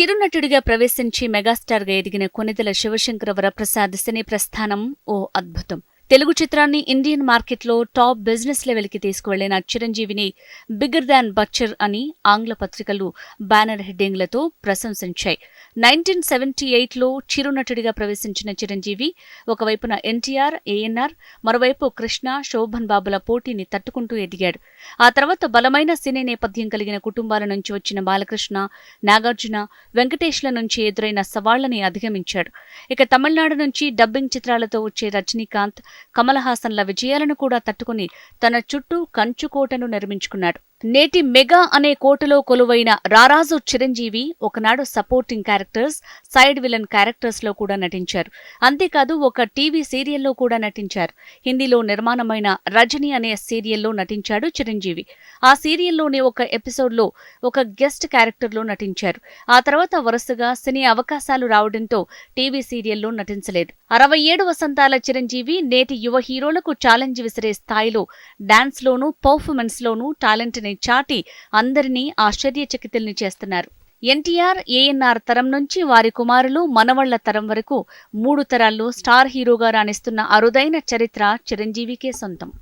చిరునటుడిగా ప్రవేశించి మెగాస్టార్గా ఎదిగిన కొనిదెల శివశంకర వరప్రసాద్ సినీ ప్రస్థానం ఓ అద్భుతం. తెలుగు చిత్రాన్ని ఇండియన్ మార్కెట్లో టాప్ బిజినెస్ లెవెల్కి తీసుకువెళ్ళిన చిరంజీవిని బిగ్గర్ దాన్ బచ్చర్ అని ఆంగ్ల పత్రికలు బ్యానర్ హెడ్డింగ్లతో ప్రశంసించాయి. నైన్టీన్ సెవెంటీ ఎయిట్లో చిరునటుడిగా ప్రవేశించిన చిరంజీవి ఒకవైపున ఎన్టీఆర్ ఏఎన్ఆర్ మరోవైపు కృష్ణ శోభన్ బాబుల పోటీని తట్టుకుంటూ ఎదిగాడు. ఆ తర్వాత బలమైన సినీ నేపథ్యం కలిగిన కుటుంబాల నుంచి వచ్చిన బాలకృష్ణ నాగార్జున వెంకటేష్ల నుంచి ఎదురైన సవాళ్ళని అధిగమించాడు. ఇక తమిళనాడు నుంచి డబ్బింగ్ చిత్రాలతో వచ్చే రజనీకాంత్ కమల్ హాసన్ల విజయాలను కూడా తట్టుకుని తన చుట్టూ కంచుకోటను నిర్మించుకున్నాడు. నేటి మెగా అనే కోటలో కొలువైన రారాజు చిరంజీవి ఒకనాడు సపోర్టింగ్ క్యారెక్టర్స్ సైడ్ విలన్ క్యారెక్టర్స్లో కూడా నటించారు. అంతేకాదు ఒక టీవీ సీరియల్లో కూడా నటించారు. హిందీలో నిర్మాణమైన రజని అనే సీరియల్లో నటించాడు చిరంజీవి. ఆ సీరియల్లోని ఒక ఎపిసోడ్లో ఒక గెస్ట్ క్యారెక్టర్లో నటించారు. ఆ తర్వాత వరుసగా సినీ అవకాశాలు రావడంతో టీవీ సీరియల్లో నటించలేదు. అరవై ఏడు వసంతాల చిరంజీవి నేటి యువ హీరోలకు ఛాలెంజ్ విసిరే స్థాయిలో డాన్స్లోనూ పర్ఫార్మెన్స్లోనూ టాలెంట్ని చాటి అందరినీ ఆశ్చర్యచకితుల్ని చేస్తున్నారు. ఎన్టీఆర్ ఏఎన్ఆర్ తరం నుంచి వారి కుమారులు మనవళ్ళ తరం వరకు మూడు తరాల్లో స్టార్ హీరోగా రాణిస్తున్న అరుదైన చరిత్ర చిరంజీవికే సొంతం.